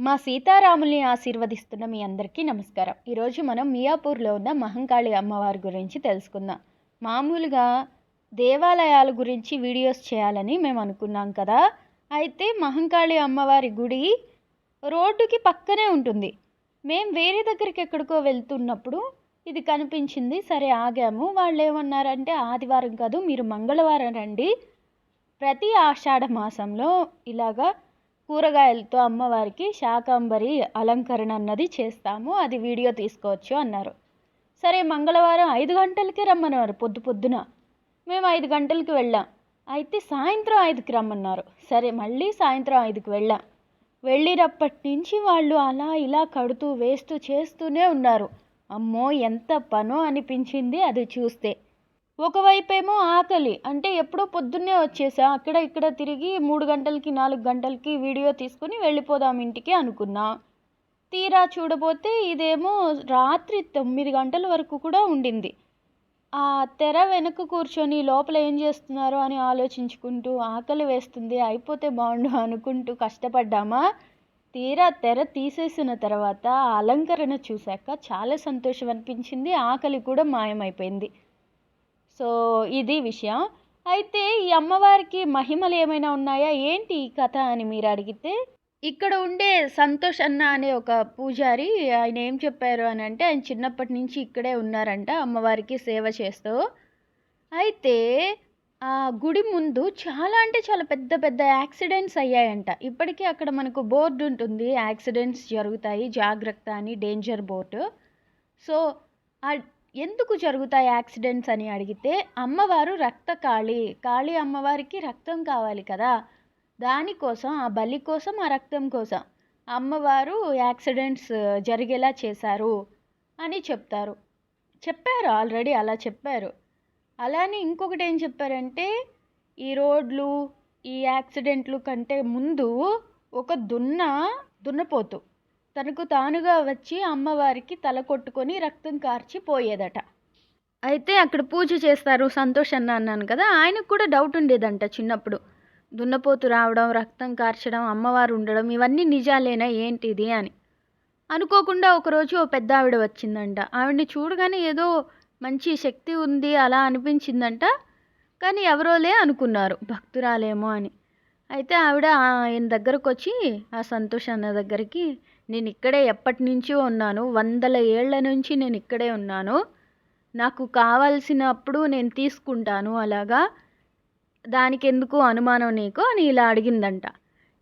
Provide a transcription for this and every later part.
మా సీతారాముల్ని ఆశీర్వదిస్తున్న మీ అందరికీ నమస్కారం. ఈరోజు మనం మియాపూర్లో ఉన్న మహంకాళి అమ్మవారి గురించి తెలుసుకుందాం. మామూలుగా దేవాలయాల గురించి వీడియోస్ చేయాలని మేము అనుకున్నాం కదా. అయితే మహంకాళి అమ్మవారి గుడి రోడ్డుకి పక్కనే ఉంటుంది. మేము వేరే దగ్గరికి ఎక్కడికో వెళ్తున్నప్పుడు ఇది కనిపించింది. సరే ఆగాము. వాళ్ళు ఏమన్నారంటే ఆదివారం కాదు మీరు మంగళవారం రండి. ప్రతి ఆషాఢ మాసంలో ఇలాగా కూరగాయలతో అమ్మవారికి శాకాంబరి అలంకరణ అన్నది చేస్తాము. అది వీడియో తీసుకోవచ్చు అన్నారు. సరే మంగళవారం ఐదు గంటలకే రమ్మన్నారు పొద్దు పొద్దున. మేము ఐదు గంటలకి వెళ్ళాం. అయితే సాయంత్రం ఐదుకి రమ్మన్నారు. సరే మళ్ళీ సాయంత్రం ఐదుకి వెళ్ళాం. వెళ్ళినప్పటి నుంచి వాళ్ళు అలా ఇలా కడుతూ వేస్తూ చేస్తూనే ఉన్నారు. అమ్మో ఎంత పనో అనిపించింది అది చూస్తే. ఒకవైపేమో ఆకలి. అంటే ఎప్పుడో పొద్దున్నే వచ్చేసా. అక్కడ ఇక్కడ తిరిగి మూడు గంటలకి నాలుగు గంటలకి వీడియో తీసుకుని వెళ్ళిపోదాం ఇంటికి అనుకున్నా. తీరా చూడబోతే ఇదేమో రాత్రి తొమ్మిది గంటల వరకు కూడా ఉండింది. ఆ తెర వెనక కూర్చొని లోపల ఏం చేస్తున్నారో అని ఆలోచించుకుంటూ ఆకలి వేస్తుంది. అయిపోతే బాగుండు అనుకుంటూ కష్టపడ్డామా? తీరా తెర తీసేసిన తర్వాత ఆ అలంకరణ చూశాక చాలా సంతోషం అనిపించింది. ఆకలి కూడా మాయమైపోయింది. సో ఇది విషయం. అయితే ఈ అమ్మవారికి మహిమలు ఏమైనా ఉన్నాయా? ఏంటి ఈ కథ అని మీరు అడిగితే? ఇక్కడ ఉండే సంతోష్ అన్న అనే ఒక పూజారి ఆయన ఏం చెప్పారు అని అంటే ఆయన చిన్నప్పటి నుంచి ఇక్కడే ఉన్నారంట అమ్మవారికి సేవ చేస్తూ. అయితే ఆ గుడి ముందు చాలా అంటే చాలా పెద్ద పెద్ద యాక్సిడెంట్స్ అయ్యాయంట. ఇప్పటికీ అక్కడ మనకు బోర్డు ఉంటుంది యాక్సిడెంట్స్ జరుగుతాయి జాగ్రత్త అని డేంజర్ బోర్డు సో ఆ ఎందుకు జరుగుతాయి యాక్సిడెంట్స్ అని అడిగితే అమ్మవారు రక్త కాళి కాళీ అమ్మవారికి రక్తం కావాలి కదా. దానికోసం ఆ బలి కోసం ఆ రక్తం కోసం అమ్మవారు యాక్సిడెంట్స్ జరిగేలా చేశారు అని చెప్తారు. చెప్పారు ఆల్రెడీ అలా చెప్పారు. అలానే ఇంకొకటి ఏం చెప్పారంటే ఈ రోడ్లు ఈ యాక్సిడెంట్లు కంటే ముందు ఒక దున్న దున్నపోతు. తనకు తానుగా వచ్చి అమ్మవారికి తల కొట్టుకొని రక్తం కార్చి పోయేదట. అయితే అక్కడ పూజ చేస్తారు సంతోష్ అన్న అన్నాను కదా ఆయనకు కూడా డౌట్ ఉండేదంట చిన్నప్పుడు. దున్నపోతు రావడం రక్తం కార్చడం అమ్మవారు ఉండడం ఇవన్నీ నిజాలేనా ఏంటిది అని. అనుకోకుండా ఒకరోజు ఓ పెద్ద ఆవిడ వచ్చిందంట. ఆవిడని చూడగానే ఏదో మంచి శక్తి ఉంది అలా అనిపించిందంట. కానీ ఎవరోలే అనుకున్నారు భక్తురాలేమో అని. అయితే ఆవిడ ఆయన దగ్గరకు వచ్చి ఆ సంతోష్ అన్న దగ్గరికి నేను ఇక్కడే ఎప్పటి నుంచో ఉన్నాను. వందల ఏళ్ళ నుంచి నేను ఇక్కడే ఉన్నాను. నాకు కావాల్సినప్పుడు నేను తీసుకుంటాను అలాగా? దానికి ఎందుకు అనుమానం నీకు? అని ఇలా అడిగిందంట.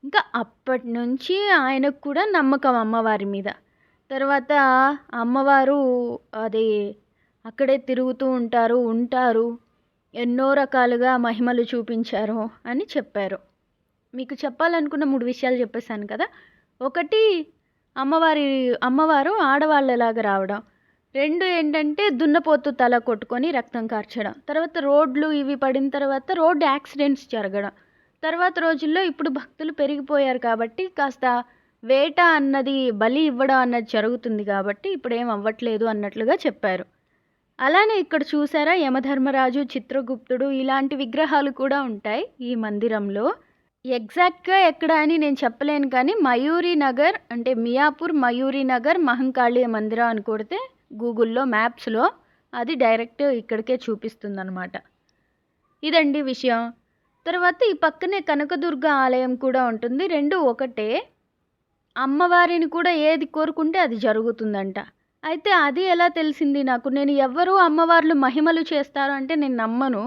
ఇంకా అప్పటి నుంచి ఆయనకు కూడా నమ్మకం అమ్మవారి మీద. తర్వాత అమ్మవారు అది అక్కడే తిరుగుతూ ఉంటారు ఉంటారు. ఎన్నో రకాలుగా మహిమలు చూపించారు అని చెప్పారు. మీకు చెప్పాలనుకున్న మూడు విషయాలు చెప్పేశాను కదా. ఒకటి అమ్మవారి అమ్మవారు ఆడవాళ్ళలాగా రావడం. రెండు ఏంటంటే దున్నపోతు తల కొట్టుకొని రక్తం కార్చడం. తర్వాత రోడ్లు ఇవి పడిన తర్వాత రోడ్ యాక్సిడెంట్స్ జరగడం. తర్వాత రోజుల్లో ఇప్పుడు భక్తులు పెరిగిపోయారు కాబట్టి కాస్త వేట అన్నది బలి ఇవ్వడం అన్నది జరుగుతుంది కాబట్టి ఇప్పుడు ఏం అవ్వట్లేదు అన్నట్లుగా చెప్పారు. అలానే ఇక్కడ చూసారా యమధర్మరాజు చిత్రగుప్తుడు ఇలాంటి విగ్రహాలు కూడా ఉంటాయి ఈ మందిరంలో. ఎగ్జాక్ట్గా ఎక్కడ అని నేను చెప్పలేను కానీ మయూరి నగర్ అంటే మియాపూర్ మయూరి నగర్ మహంకాళి మందిరం అని కొడితే గూగుల్లో మ్యాప్స్లో అది డైరెక్ట్ ఇక్కడికే చూపిస్తుంది అనమాట ఇదండి విషయం. తర్వాత ఈ పక్కనే కనకదుర్గ ఆలయం కూడా ఉంటుంది. రెండు ఒకటే. అమ్మవారిని కూడా ఏది కోరుకుంటే అది జరుగుతుందంట. అయితే అది ఎలా తెలిసింది నాకు? నేను ఎవ్వరూ అమ్మవార్లు మహిమలు చేస్తారు అంటే నేను నమ్మను.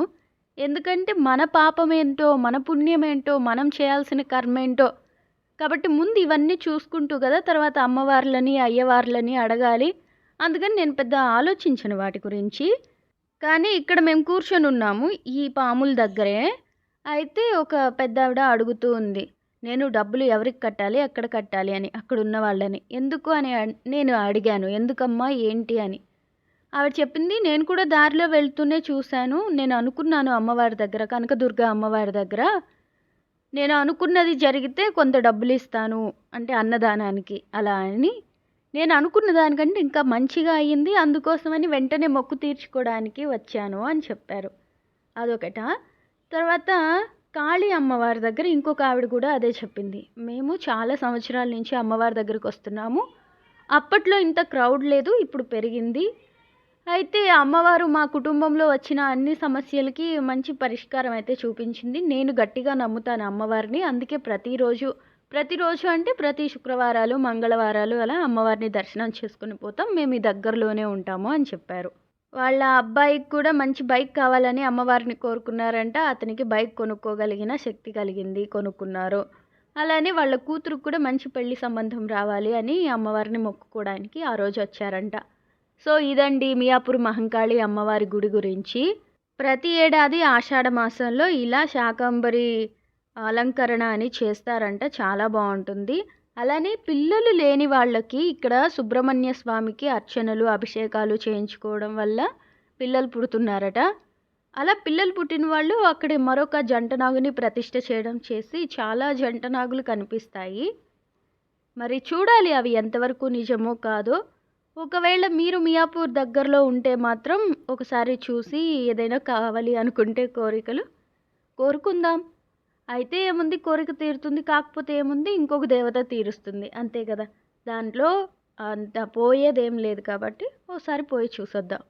ఎందుకంటే మన పాపమేంటో మన పుణ్యమేంటో మనం చేయాల్సిన కర్మ ఏంటో కాబట్టి ముందు ఇవన్నీ చూసుకుంటూ కదా తర్వాత అమ్మవార్లని అయ్యవార్లని అడగాలి. అందుకని నేను పెద్ద ఆలోచించను వాటి గురించి. కానీ ఇక్కడ మేము కూర్చొని ఉన్నాము ఈ పాముల దగ్గరే. అయితే ఒక పెద్ద ఆవిడ అడుగుతూ ఉంది నేను డబ్బులు ఎవరికి కట్టాలి ఎక్కడ కట్టాలి? అని అక్కడ ఉన్న వాళ్ళని. ఎందుకు? అని నేను అడిగాను. ఎందుకమ్మా? ఏంటి? అని. ఆవిడ చెప్పింది నేను కూడా దారిలో వెళ్తూనే చూశాను. నేను అనుకున్నాను అమ్మవారి దగ్గర కనకదుర్గ అమ్మవారి దగ్గర. నేను అనుకున్నది జరిగితే కొంత డబ్బులు ఇస్తాను అంటే అన్నదానానికి. అలా అని. నేను అనుకున్న దానికంటే ఇంకా మంచిగా అయ్యింది అందుకోసమని వెంటనే మొక్కు తీర్చుకోవడానికి వచ్చాను అని చెప్పారు. అదొకట. తర్వాత కాళీ అమ్మవారి దగ్గర ఇంకొక ఆవిడ కూడా అదే చెప్పింది. మేము చాలా సంవత్సరాల నుంచి అమ్మవారి దగ్గరికి వస్తున్నాము. అప్పట్లో ఇంత క్రౌడ్ లేదు ఇప్పుడు పెరిగింది. అయితే అమ్మవారు మా కుటుంబంలో వచ్చిన అన్ని సమస్యలకి మంచి పరిష్కారం అయితే చూపించింది. నేను గట్టిగా నమ్ముతాను అమ్మవారిని. అందుకే ప్రతిరోజు ప్రతిరోజు అంటే ప్రతి శుక్రవారాలు మంగళవారాలు అలా అమ్మవారిని దర్శనం చేసుకుని పోతాం. మేము ఈ దగ్గరలోనే ఉంటాము అని చెప్పారు. వాళ్ళ అబ్బాయికి కూడా మంచి బైక్ కావాలని అమ్మవారిని కోరుకున్నారంట. అతనికి బైక్ కొనుక్కోగలిగిన శక్తి కలిగింది కొనుక్కున్నారు. అలానే వాళ్ళ కూతురుకు కూడా మంచి పెళ్ళి సంబంధం రావాలి అని అమ్మవారిని మొక్కుకోవడానికి ఆ రోజు వచ్చారంట. సో ఇదండి మియాపూర్ మహంకాళి అమ్మవారి గుడి గురించి. ప్రతి ఏడాది ఆషాఢ మాసంలో ఇలా శాకంబరి అలంకరణ అని చేస్తారంట చాలా బాగుంటుంది. అలానే పిల్లలు లేని వాళ్ళకి ఇక్కడ సుబ్రహ్మణ్య స్వామికి అర్చనలు అభిషేకాలు చేయించుకోవడం వల్ల పిల్లలు పుడుతున్నారట. అలా పిల్లలు పుట్టిన వాళ్ళు అక్కడ మరొక జంట నాగుని చేయడం చేసి చాలా జంట నాగులు కనిపిస్తాయి. మరి చూడాలి అవి ఎంతవరకు నిజమో కాదో. ఒకవేళ మీరు మియాపూర్ దగ్గరలో ఉంటే మాత్రం ఒకసారి చూసి ఏదైనా కావాలి అనుకుంటే కోరికలు కోరుకుందాం. అయితే ఏముంది? కోరిక తీరుతుంది. కాకపోతే ఏముంది? ఇంకొక దేవత తీరుస్తుంది. అంతే కదా? దాంట్లో అంత పోయేదేం లేదు కాబట్టి ఒకసారి పోయి చూసొద్దాం.